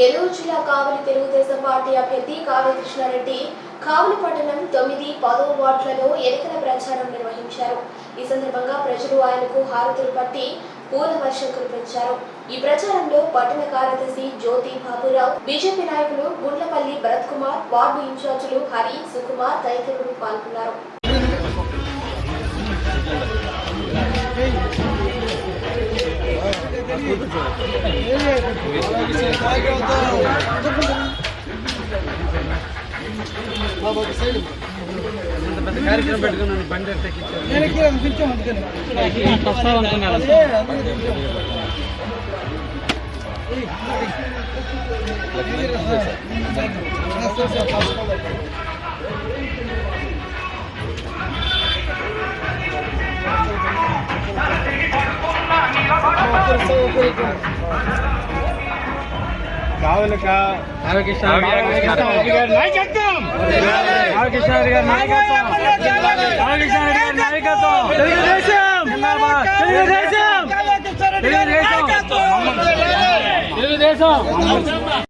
నెల్లూరు జిల్లా కావలి తెలుగుదేశం పార్టీ అభ్యర్థి కావలి కృష్ణారెడ్డి కావలి పట్టణం తొమ్మిది పదో వార్డులలో ఎన్నికల ప్రచారం నిర్వహించారు. ఈ సందర్భంగా ప్రజలు ఆయనకు హారతులు పట్టి పూల వర్షం కురిపించారు ఈ ప్రచారంలో పట్టణ కార్యదర్శి జ్యోతి బాబురావు బీజేపీ నాయకులు గుండ్లపల్లి భరత్ కుమార్ వార్డు ఇన్ఛార్జీలు హరి సుకుమార్ తదితరులు పాల్గొన్నారు. కార్యక్రమం పెట్టుకున్నాను బండి ఎక్కించాను కావలిక రామకృష్ణ నాయకత్వం రామకృష్ణ గారి నాయకత్వం రామకృష్ణ గారి నాయకత్వం తెలుగుదేశం తెలుగుదేశం తెలుగుదేశం తెలుగుదేశం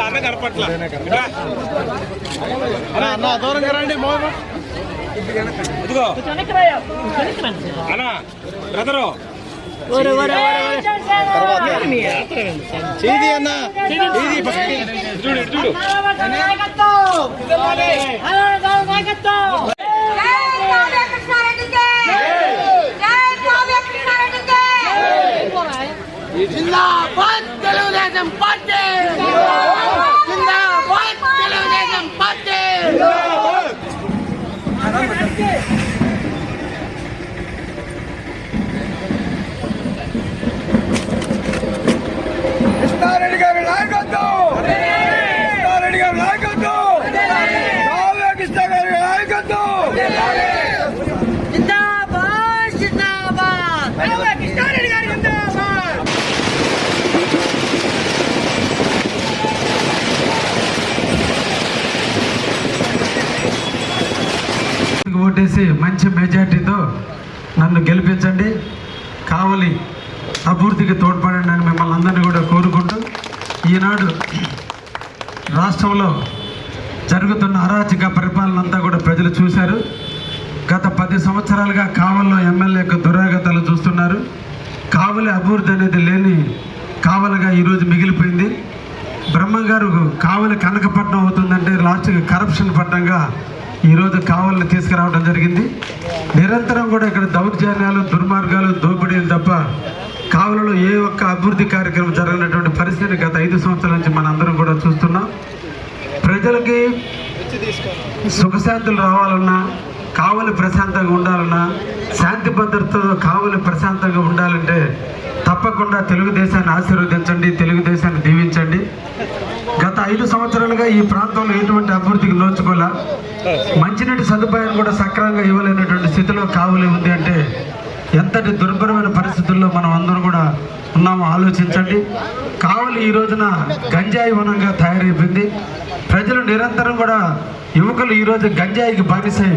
ఆమె కనపట్ల అన్న దూరంగా రండి మోహన్ ఇదిగో అన్న బ్రదరు చీది అన్న చీది చూడు చూడు జై కావ్య కృష్ణారెడ్డికి జై కావ్య కృష్ణారెడ్డికి జిందాబాద్ తెలుగుదేశం పార్టీ! జిందాబాద్ తెలుగుదేశం పార్టీ! కృష్ణారెడ్డి గారి నాయకత్వం కృష్ణారెడ్డి గారి నాయకత్వం కావ్య కృష్ణ గారి నాయకత్వం జిందాబాద్ జిందాబాద్ కృష్ణారెడ్డి గారి జిందాబాద్ ఓటేసి మంచి మెజార్టీతో నన్ను గెలిపించండి. కావలి అభివృద్ధికి తోడ్పడండి అని మిమ్మల్ని అందరినీ కూడా కోరుకుంటూ ఈనాడు రాష్ట్రంలో జరుగుతున్న అరాచక పరిపాలన అంతా కూడా ప్రజలు చూశారు. గత పది సంవత్సరాలుగా కావల్లో ఎమ్మెల్యే యొక్క దురాగతాలు చూస్తున్నారు. కావలి అభివృద్ధి అనేది లేని కావలిగా ఈరోజు మిగిలిపోయింది. బ్రహ్మంగారు కావలి కనకపట్నం అవుతుందంటే లాస్ట్కి కరప్షన్ పట్టంగా ఈరోజు కావాలని తీసుకురావడం జరిగింది. నిరంతరం కూడా ఇక్కడ దౌర్జన్యాలు దుర్మార్గాలు దోపిడీలు తప్ప కావలలో ఏ ఒక్క అభివృద్ధి కార్యక్రమం జరగనటువంటి పరిస్థితిని గత ఐదు సంవత్సరాల నుంచి మనందరం కూడా చూస్తున్నాం. ప్రజలకి సుఖశాంతులు రావాలన్నా కావలి ప్రశాంతంగా ఉండాలన్నా శాంతి భద్రతతో కావలి ప్రశాంతంగా ఉండాలంటే తప్పకుండా తెలుగుదేశాన్ని ఆశీర్వదించండి తెలుగుదేశాన్ని దీవించండి. గత ఐదు సంవత్సరాలుగా ఈ ప్రాంతంలో ఎటువంటి అభివృద్ధికి నోచుకోలే. మంచినీటి సదుపాయం కూడా సక్రమంగా ఇవ్వలేనటువంటి స్థితిలో కావలి ఉంది అంటే ఎంతటి దుర్భరమైన పరిస్థితుల్లో మనం అందరం కూడా ఉన్నామో ఆలోచించండి. కావలి ఈ రోజున గంజాయి వనంగా తయారైపోయింది. ప్రజలు నిరంతరం కూడా యువకులు ఈరోజు గంజాయికి బానిసై.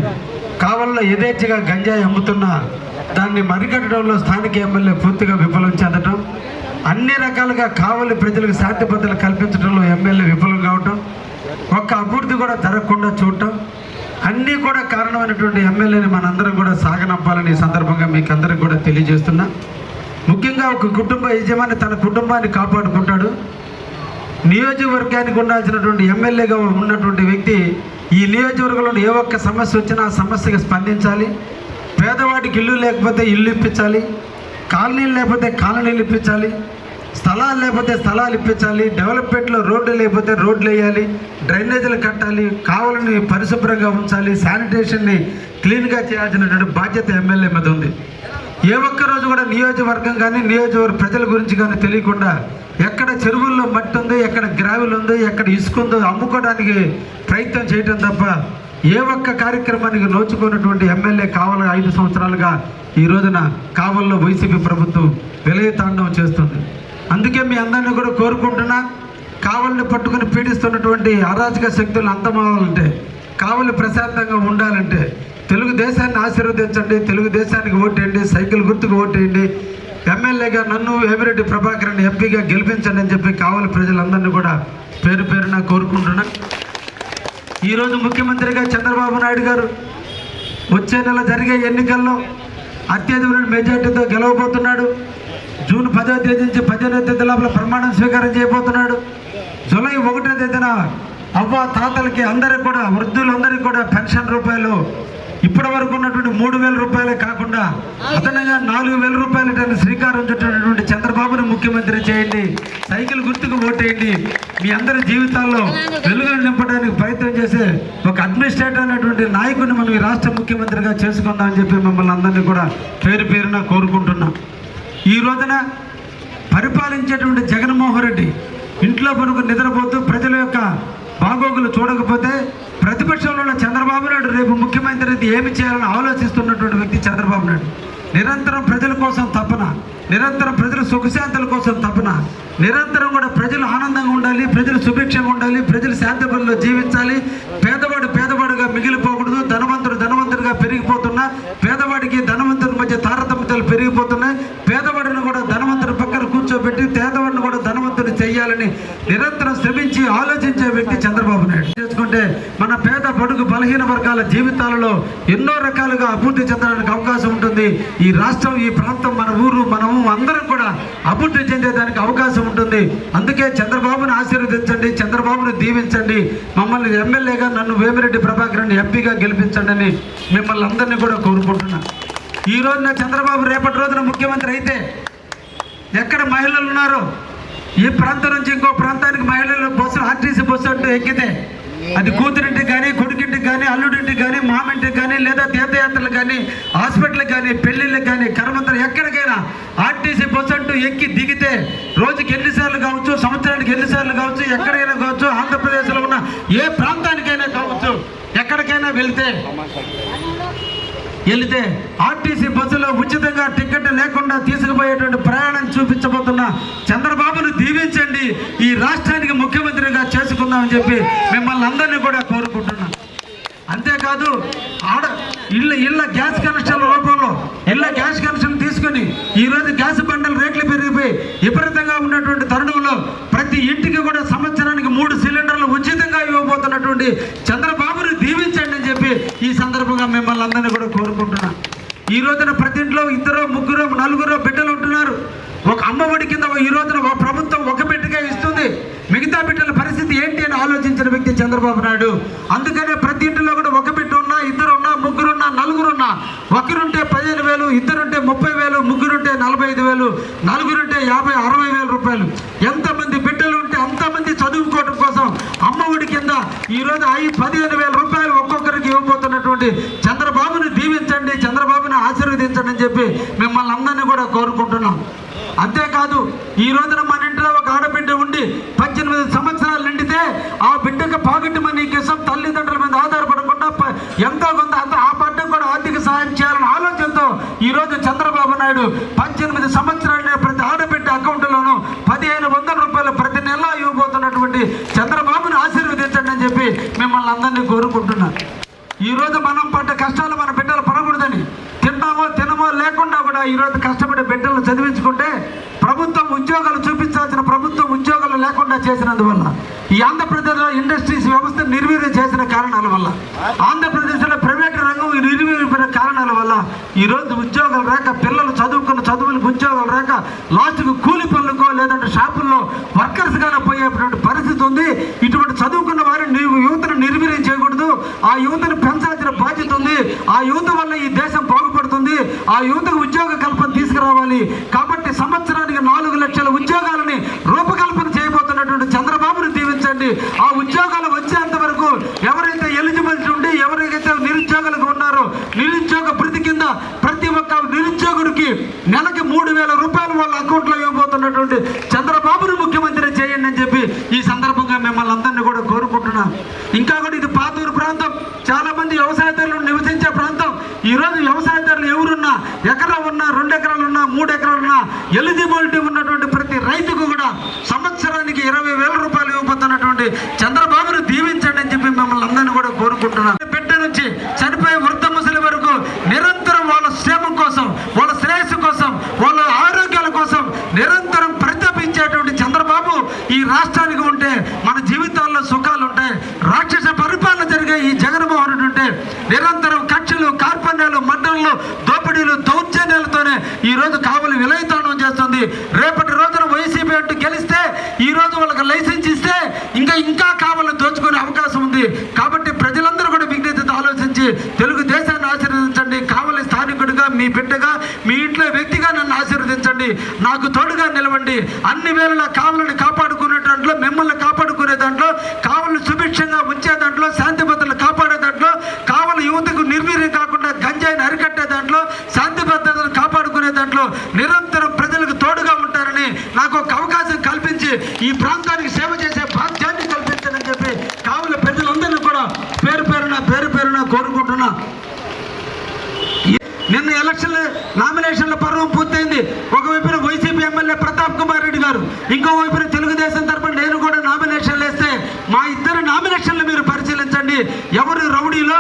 కావల్లో యథేచ్ఛగా గంజాయి అమ్ముతున్న దాన్ని మరికట్టడంలో స్థానిక ఎమ్మెల్యే పూర్తిగా విఫలం చెందడం అన్ని రకాలుగా కావలి ప్రజలకు శాంతి భద్రతలు కల్పించడం ఎమ్మెల్యే విఫలం కావటం ఒక్క అభివృద్ధి కూడా జరగకుండా చూడటం అన్నీ కూడా ఎమ్మెల్యేని మనందరం కూడా సాగనంపాలని సందర్భంగా మీకు అందరికి కూడా తెలియజేస్తున్నా. ముఖ్యంగా ఒక కుటుంబ యజమాని తన కుటుంబాన్ని కాపాడుకుంటాడు. నియోజకవర్గానికి ఉండాల్సినటువంటి ఎమ్మెల్యేగా ఉన్నటువంటి వ్యక్తి ఈ నియోజకవర్గంలో ఏ ఒక్క సమస్య వచ్చినా ఆ సమస్యకి స్పందించాలి. పేదవాడికి ఇల్లు లేకపోతే ఇల్లు ఇప్పించాలి. కాలనీలు లేకపోతే కాలనీలు ఇప్పించాలి. స్థలాలు లేకపోతే స్థలాలు ఇప్పించాలి డెవలప్మెంట్లో రోడ్లు లేకపోతే రోడ్లు వేయాలి డ్రైనేజీలు కట్టాలి కావాలని పరిశుభ్రంగా ఉంచాలి శానిటేషన్ని క్లీన్గా చేయాల్సినటువంటి బాధ్యత ఎమ్మెల్యే మీద ఉంది. ఏ ఒక్క రోజు కూడా నియోజకవర్గం కానీ నియోజకవర్గ ప్రజల గురించి కానీ తెలియకుండా ఎక్కడ చెరువుల్లో మట్టి ఉంది ఎక్కడ గ్రావెల్ ఉంది ఎక్కడ ఇసుక ఉందో అమ్ముకోవడానికి ప్రయత్నం చేయటం తప్ప ఏ ఒక్క కార్యక్రమానికి నోచుకున్నటువంటి ఎమ్మెల్యే కావాల ఐదు సంవత్సరాలుగా ఈ రోజున కావల్లో వైసీపీ ప్రభుత్వం విలయతాండవం చేస్తుంది. అందుకే మీ అందరినీ కూడా కోరుకుంటున్నా కావలిని పట్టుకుని పీడిస్తున్నటువంటి అరాజక శక్తులు అంతమవ్వాలంటే కావలి ప్రశాంతంగా ఉండాలంటే తెలుగుదేశాన్ని ఆశీర్వదించండి తెలుగుదేశానికి ఓటేయండి సైకిల్ గుర్తుకు ఓటేయండి. ఎమ్మెల్యేగా నన్ను వేమిరెడ్డి ప్రభాకర్ని ఎంపీగా గెలిపించండి అని చెప్పి కావలి ప్రజలందరినీ కూడా పేరు పేరున కోరుకుంటున్నా. ఈరోజు ముఖ్యమంత్రిగా చంద్రబాబు నాయుడు గారు వచ్చే నెల జరిగే ఎన్నికల్లో అత్యధిక మెజార్టీతో గెలవబోతున్నాడు. జూన్ పదో తేదీ నుంచి పదిహేనో తేదీ లోపల ప్రమాణం స్వీకారం చేయబోతున్నాడు. జూలై ఒకటో తేదీన అవ్వ తాతలకి అందరికి కూడా వృద్ధులందరికీ కూడా పెన్షన్ రూపాయలు. ఇప్పటి వరకు ఉన్నటువంటి మూడు వేల రూపాయలే కాకుండా అదనంగా నాలుగు వేల రూపాయలు శ్రీకారం చుట్టినటువంటి చంద్రబాబుని ముఖ్యమంత్రి చేయండి. సైకిల్ గుర్తుకు ఓటేయండి. మీ అందరి జీవితాల్లో వెలుగులు నింపడానికి ప్రయత్నం చేసే ఒక అడ్మినిస్ట్రేటర్ అనేటువంటి నాయకుడిని మనం ఈ రాష్ట్ర ముఖ్యమంత్రిగా చేసుకుందామని చెప్పి మిమ్మల్ని అందరినీ కూడా పేరు పేరున కోరుకుంటున్నాం. ఈ రోజున పరిపాలించేటువంటి జగన్మోహన్ రెడ్డి ఇంట్లో పనుకు నిద్రపోతూ ప్రజల యొక్క బాగోగులు చూడకపోతే ప్రతిపక్షంలో ఉన్న చంద్రబాబు నాయుడు రేపు ముఖ్యమంత్రి అయితే ఏమి చేయాలని ఆలోచిస్తున్నటువంటి వ్యక్తి చంద్రబాబు నాయుడు. నిరంతరం ప్రజల కోసం తపన నిరంతరం ప్రజల సుఖశాంతుల కోసం తపన నిరంతరం కూడా ప్రజలు ఆనందంగా ఉండాలి ప్రజలు సుభిక్షంగా ఉండాలి ప్రజలు శాంతి జీవించాలి పేదవాడు పేదవాడుగా మిగిలిపోకూడదు పేదవాడికి ధనవంతుడి మధ్య తారతమ్యతలు పెరిగిపోతున్నాయి. పేదవాడిని కూడా ధనవంతుడి పక్కన కూర్చోబెట్టి పేదవాడిని కూడా ధనవంతుడు చేయాలని నిరంతరం శ్రమించి ఆలోచించే వ్యక్తి చంద్రబాబు నాయుడు. చేసుకుంటే మన పేద బడుగు బలహీన వర్గాల జీవితాలలో ఎన్నో రకాలుగా అభివృద్ధి చెందడానికి అవకాశం ఉంటుంది. ఈ రాష్ట్రం ఈ ప్రాంతం మన ఊరు మనము అందరం కూడా అభివృద్ధి చెందేదానికి అవకాశం ఉంటుంది. అందుకే చంద్రబాబును ఆశీర్వదించండి. చంద్రబాబును దీవించండి. మమ్మల్ని ఎమ్మెల్యేగా నన్ను వేమిరెడ్డి ప్రభాకర్ని ఎంపీగా గెలిపించండి అని మిమ్మల్ని అందరినీ కూడా కోరుకుంటున్నా. ఈ రోజున చంద్రబాబు రేపటి రోజున ముఖ్యమంత్రి అయితే ఎక్కడ మహిళలు ఉన్నారో ఈ ప్రాంతం నుంచి ఇంకో ప్రాంతానికి మహిళలు బస్సు ఆర్టీసీ బస్సు అంటూ ఎక్కితే అది కూతురింటికి కానీ కొడుకింటికి కానీ అల్లుడింటికి కానీ మామింటికి కానీ లేదా తీర్థయాత్రలకు కానీ హాస్పిటల్కి కానీ పెళ్ళిళ్ళకి కానీ కర్మంతరం ఎక్కడికైనా ఆర్టీసీ బస్సు అంటూ ఎక్కి దిగితే రోజుకి ఎన్నిసార్లు కావచ్చు సంవత్సరానికి ఎన్నిసార్లు కావచ్చు ఎక్కడికైనా కావచ్చు ఆంధ్రప్రదేశ్లో ఉన్న ఏ ప్రాంతానికైనా కావచ్చు ఎక్కడికైనా వెళ్తే వెళితే ఆర్టీసీ బస్సులో ఉచితంగా టికెట్ లేకుండా తీసుకుపోయేటువంటి ప్రయాణం చూపించబోతున్న చంద్రబాబును దీవించండి. ఈ రాష్ట్రానికి ముఖ్యమంత్రిగా చేసుకుందామని చెప్పి మిమ్మల్ని అందరినీ కూడా కోరుకుంటున్నాను అంతేకాదు ఆడ ఇళ్ళ ఇళ్ళ గ్యాస్ కనెక్షన్ల రూపంలో ఇళ్ళ గ్యాస్ కనెక్షన్ తీసుకొని ఈరోజు గ్యాస్ బండల రేట్లు పెరిగిపోయి విపరీతంగా ఉన్నటువంటి తరుణంలో ప్రతి ఇంటికి కూడా సంవత్సరానికి మూడు సిలిండర్లు ఉచితంగా ఇవ్వబోతున్నటువంటి చంద్ర ఈ సందర్భంగా మిమ్మల్ని అందరినీ కూడా కోరుకుంటున్నాను ఈ రోజున ప్రతి ఇంట్లో ఇద్దరు ముగ్గురు నలుగురు బిడ్డలు ఉంటున్నారు. ఒక అమ్మఒడి కింద ఈ రోజున ఒక ప్రభుత్వం ఒక బిడ్డగా ఇస్తుంది. మిగతా బిడ్డల పరిస్థితి ఏంటి అని ఆలోచించిన వ్యక్తి చంద్రబాబు నాయుడు. అందుకనే ప్రతి ఇంటిలో కూడా ఒక బిడ్డ ఉన్నా ఇద్దరు ఉన్నా ముగ్గురు నలుగురు ఒకరుంటే పదిహేను వేలు ఇద్దరుంటే ముప్పై వేలు ముగ్గురుంటే నలభై ఐదు వేలు నలుగురుంటే యాభై అరవై వేల రూపాయలు. ఎంతమంది బిడ్డలు ఉంటే అంతమంది చదువుకోవడం కోసం అమ్మఒడి కింద ఈరోజు ఐ పదిహేను వేల రూపాయలు ఒక్కొక్కరికి ఇవ్వబోతున్నటువంటి చంద్రబాబుని దీవించండి చంద్రబాబుని ఆశీర్వదించండి అని చెప్పి మిమ్మల్ని అందరినీ కూడా కోరుకుంటున్నాం. అంతేకాదు ఈ రోజున మన ఇంట్లో ఒక ఆడబిడ్డ ఉండి పద్దెనిమిది సంవత్సరాలు నిండితే ఆ బిడ్డకు పాకెట్ మనీ కోసం తల్లిదండ్రుల మీద ఆధారపడకుండా ఎంతో కొంత అంత ఆ బిడ్డకు కూడా ఆర్థిక సహాయం చేయాలనే ఆలోచనతో ఈ రోజు చంద్రబాబు నాయుడు పద్దెనిమిది సంవత్సరాల ప్రతి ఆడబిడ్డ మిమ్మల్ని అందరినీ కోరుకుంటున్నాను. ఈరోజు మనం పడ్డ కష్టాలు మన బిడ్డలు పడకూడదని తిన్నామో తినమో లేకుండా కూడా ఈరోజు కష్టపడే బిడ్డలు చదివించుకుంటే ప్రభుత్వం ఉద్యోగాలు చూపించాల్సిన ప్రభుత్వం ఉద్యోగాలు లేకుండా చేసినందువల్ల ఈ ఆంధ్రప్రదేశ్లో ఇండస్ట్రీస్ వ్యవస్థ నిర్వీర్యం చేసిన కారణాల వల్ల ఆంధ్రప్రదేశ్లో ప్రైవేట్ రంగం నిర్వీర్యమైన కారణాల వల్ల ఈరోజు ఉద్యోగాలు రాక పిల్లలు చదువుకున్న ఉద్యోగాలు రాక లాస్ట్కు కూలి పనులకో లేదంటే షాపుల్లో వర్కర్స్గానే పోయేటువంటి పరిస్థితి ఉంది. ఇటువంటి చదువుకున్న వారు యువతను నిర్వీర్యం చేయకూడదు. ఆ యువతను పెంచాల్సిన బాధ్యత ఉంది. ఆ యువత వల్ల ఈ దేశం బాగుపడుతుంది. ఆ యువతకు ఉద్యోగ కల్పన తీసుకురావాలి. కాబట్టి సంవత్సరానికి నాలుగు లక్షల ఉద్యోగాలని రూపకల్పన చేయబోతున్నటువంటి చంద్రబాబును దీవించండి. ఆ ఉద్యోగాలు వచ్చేంత వరకు ఎవరైతే ఎలిజిబిలిటీ ఉండి ఎవరైతే నిరుద్యోగులుగా ఉన్నారో నిరుద్యోగ భృతి కింద ఒక్క నిరుద్యోగుడికి నెలకి మూడు వేల రూపాయలు వాళ్ళ అకౌంట్లో ఇవ్వబోతున్నటువంటి చంద్రబాబును ముఖ్యమంత్రి చేయండి అని చెప్పి ఈ సందర్భంగా మిమ్మల్ని అందరినీ కూడా కోరుకుంటున్నాను ఇంకా కూడా ఇది పాతూరు ప్రాంతం. చాలా మంది వ్యవసాయదారులు నివసించే ప్రాంతం. ఈ వ్యవసాయదారులు ఎవరున్నా ఎకరం ఉన్నా రెండు ఎకరాలు ఉన్నా మూడు ఎకరాలు ఉన్నా ఎలిజిబిలిటీ ఉన్నటువంటి ప్రతి రైతుకు కూడా సంవత్సరానికి ఇరవై వేల రూపాయలు ఇవ్వబోతున్నటువంటి చంద్రబాబును దీవించండి అని చెప్పి మిమ్మల్ని అందరినీ కూడా కోరుకుంటున్నాను బిడ్డ నుంచి చనిపోయే వృద్ధ ముసలి వరకు నిరంతరం వాళ్ళ క్షేమం కోసం వాళ్ళ శ్రేయస్సు కోసం వాళ్ళ ఆరోగ్యాల కోసం నిరంతరం ప్రతాపించేటువంటి చంద్రబాబు ఈ రాష్ట్రానికి ఉంటే మన జీవితాల్లో సుఖాలు ఉంటాయి రాక్షస పరిపాలన జరిగే ఈ జగన్మోహన్ రెడ్డి ఉంటే నిరంతరం కక్షలు కార్పణ్యాలు మండలు దోపిడీలు దౌర్జన్యాలతోనే ఈ రోజు కావలి విలయతాండం చేస్తుంది. రేపటి రోజున వైసీపీ అంటూ గెలిస్తే ఈ రోజు వాళ్ళకి లైసెన్స్ ఇస్తే ఇంకా ఇంకా కావాలని దోచుకునే అవకాశం ఉంది. కాబట్టి ప్రజలందరూ కూడా విజ్ఞతతో ఆలోచించి తెలుగుదేశాన్ని ఆశీర్వదించండి కావలి స్థానికుడిగా మీ బిడ్డగా మీ ఇంట్లో వ్యక్తిగా నన్ను ఆశీర్వదించండి. నాకు తోడుగా నిలవండి. అన్ని వేళలా కావాలని కాపాడుకునే దాంట్లో మిమ్మల్ని కాపాడుకునే దాంట్లో కావాలని సుభిక్షంగా ఉంచే దాంట్లో శాంతి భద్రతలు కాపాడే దాంట్లో కావలి యువతకు నిర్వీర్యం కాకుండా గంజాయిని అరికట్టే దాంట్లో శాంతి భద్రతలు కాపాడుకునే దాంట్లో నిరంతరం ప్రజలకు తోడుగా ఉంటారని నాకు ఒక అవకాశం కల్పించి ఈ ప్రాంతానికి సేవ చేసే బాధ్యాన్ని కల్పించని చెప్పి కావలి ప్రజలందరినీ కూడా పేరు పేరున పేరు పేరున కోరుకుంటున్నా. నిన్న ఎలక్షన్ నామినేషన్ల పర్వం పూర్తయింది. ఒకవైపున వైసీపీ ఎమ్మెల్యే ప్రతాప్ కుమార్ రెడ్డి గారు ఇంకోవైపున తెలుగుదేశం తరపున నేను కూడా నామినేషన్లు వేస్తే మా ఇద్దరు నామినేషన్లు మీరు పరిశీలించండి. ఎవరు రౌడీలో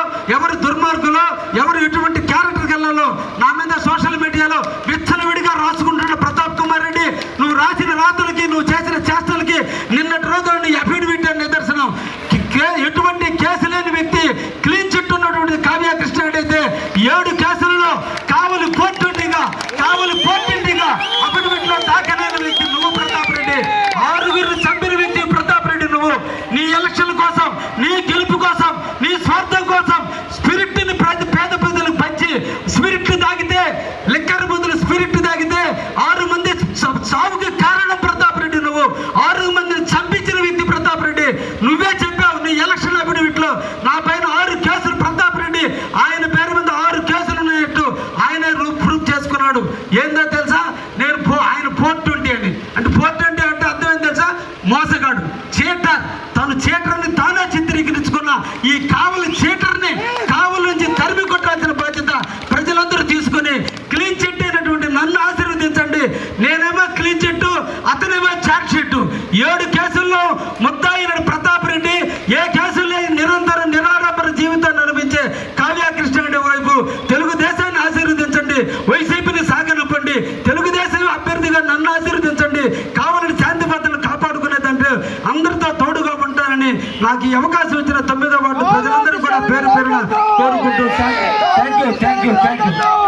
నాకు ఈ అవకాశం ఇచ్చిన తొమ్మిదో వార్డు ప్రజలందరూ కూడా పేరు పేరున కోరుకుంటూ thank you thank you thank you